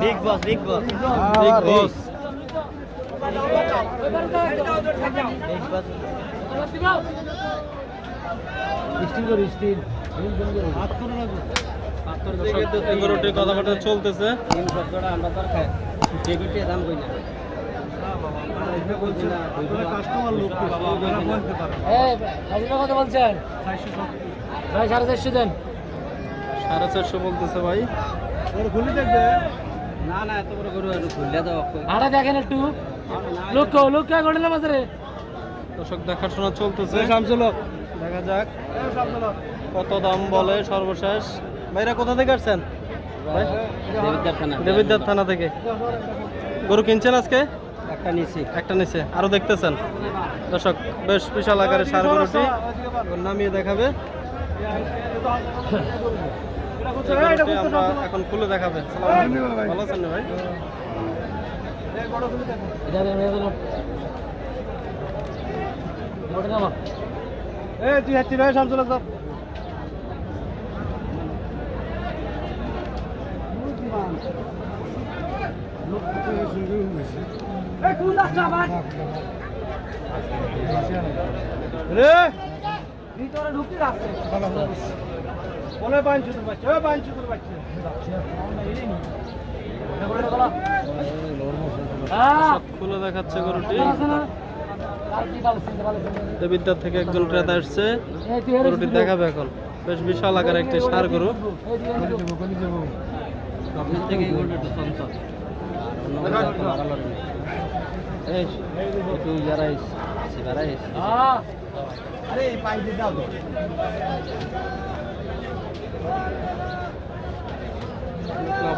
Big boss big boss big boss কথাবার্তা চলতেছে। দাম কই না? কত বলছেন? ভাই সাড়ে চারশো দেন। সাড়ে চারশো বলতেছে ভাই। খুলি দেখবে। না না এত বড় গরু একটু খুললে দাও আটা দেখেন একটু। লোক লোক কে গড়লে মাঝে দর্শক দেখাশোনা চলতেছে। দেখা যাক। কত দাম বলে সর্বশেষ। ভাইরা কোথা থেকে আসছেন? থানা দেবিদ্যার থানা থেকে। গরু কিনছেন আজকে? একটা নিছি। একটা নিচে আরও দেখতেছেন। দর্শক বেশ বিশাল আকারে সার গরুটি। ওর নামিয়ে দেখাবে। আমরা এখন খুলে দেখাবে ভালো আছেন না ভাই এ তুই হাঁচি ভাই শামসুল আজম রে! ভিতরে ঢুকতে বলে বাচ্চা ওই বাচ্চা হ্যাঁ খুলে দেখাচ্ছে গরুটি। আর দেবিদ্যার থেকে একজন ক্রেতা আসছে গরুটি দেখাবে এখন। বেশ বিশাল আকার একটি সার গরু। আপনার থেকে এই গরুটা একটু চঞ্চল এই একটু যারা এসছে যারা এসছে হ্যাঁ লাফালাফি করতেছে জায়গা জায়গা পুরো গোড়ে জায়গা জায়গায় পুরো ঠান্ডা বন্ধ হয়ে গেছে গরু দেখাচ্ছে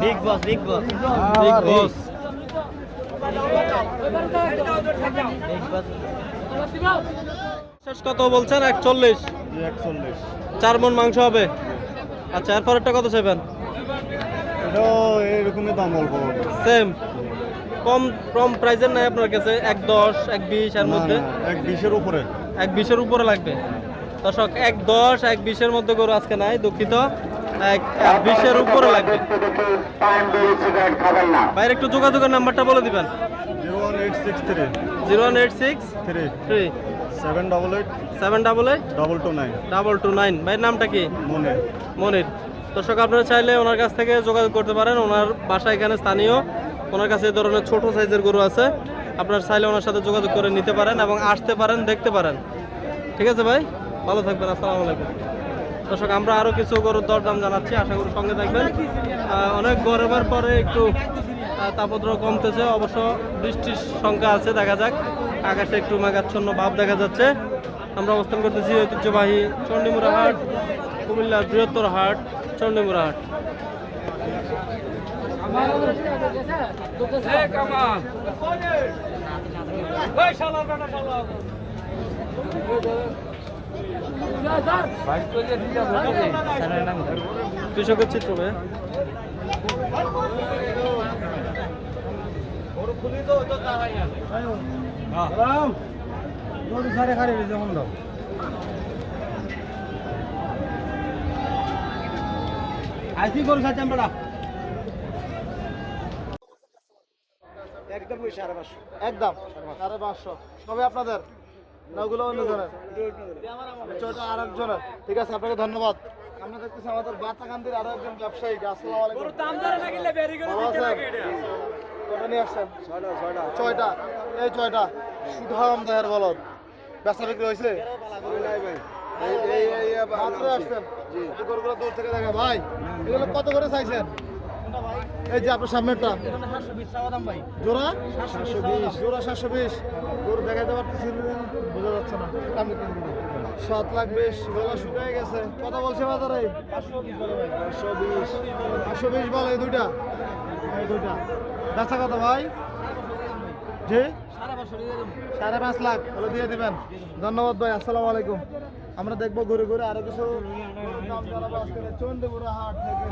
big boss big boss big boss শেষ কত বলছেন একচল্লিশ। একচল্লিশ। চার মন মাংস হবে। আচ্ছা এরপরেরটা কত চাইবেন? এরকমই দাম অল্প সেম কম কম প্রাইসের নাই আপনার কাছে এক দশ এক বিশ এর মধ্যে? এক বিশের উপরে। এক বিশের উপরে লাগবে? দর্শক এক দশ এক বিশের মধ্যে গরু আজকে নাই দুঃখিত। এক বিশের উপরে লাগবে। বাইরে একটু যোগাযোগের নাম্বারটা বলে দিবেন। Zero one eight six three. Three seven double eight seven double eight double two nine double two nine ভাইয়ের নামটা কি? মনে মনির। দর্শক আপনারা চাইলে ওনার কাছ থেকে যোগাযোগ করতে পারেন। ওনার বাসা এখানে স্থানীয়। ওনার কাছে এই ধরনের ছোট সাইজের গরু আছে। আপনারা চাইলে ওনার সাথে যোগাযোগ করে নিতে পারেন এবং আসতে পারেন দেখতে পারেন। ঠিক আছে ভাই? ভালো থাকবেন আসসালামু আলাইকুম। দর্শক আমরা আরও কিছু গরুর দরদাম জানাচ্ছি আশা করি সঙ্গে থাকবেন। অনেক গরমের পরে একটু আহ, তাপদ্রব কমতেছে অবশ্য বৃষ্টির সংখ্যা আছে দেখা যাক। আকাশে একটু মেঘাচ্ছন্ন ভাব দেখা যাচ্ছে। আমরা অবস্থান করতেছি ঐতিহ্যবাহী চণ্ডীমুড়া হাট কুমিল্লার বৃহত্তর হাট চণ্ডীমুড়া হাট। কৃষকের চিত্র গরু সাথে আমরা একদম সাড়ে পাঁচশো। একদম সাড়ে পাঁচশো। সবে আপনাদের? নগুলো অন্যজনের চোটা আর একজনের ঠিক আছে আপনাকে ধন্যবাদ আমরা দেখতেছি আমাদের বাতাকান্দির আরও একজন ব্যবসায়ী আসসালামু আলাইকুম ভালো আছেন কটা নিয়ে আসছেন ছয়টা ছয়টা ছয়টা এই ছয়টা সুধাম দেহের বলদ বেচা বিক্রি হয়েছে এই এই এই মাত্র আসছেন এই গরুগুলো দূর থেকে দেখে ভাই এগুলো কত করে চাইছেন এই যে আপনার সামনেরটা। জোড়া? সাতশো বিশ। জোড়া সাতশো বিশ। গরু দেখাইতে পারতেছি বোঝা যাচ্ছে না। সাত লাখ বিশ গলা শুকিয়ে গেছে। কথা বলছে বাজারে? পাঁচশো বিশ। পাঁচশো বিশ বলে এই দুইটা? এই দুইটা। বেচা কত ভাই? জি? সাড়ে পাঁচ লাখ। হলে দিয়ে দিবেন। ধন্যবাদ ভাই আসসালামু আলাইকুম। আমরা দেখব ঘুরে ঘুরে আরও কিছু দাম জানাব আজকে চন্ডীপুরা হাট থেকে।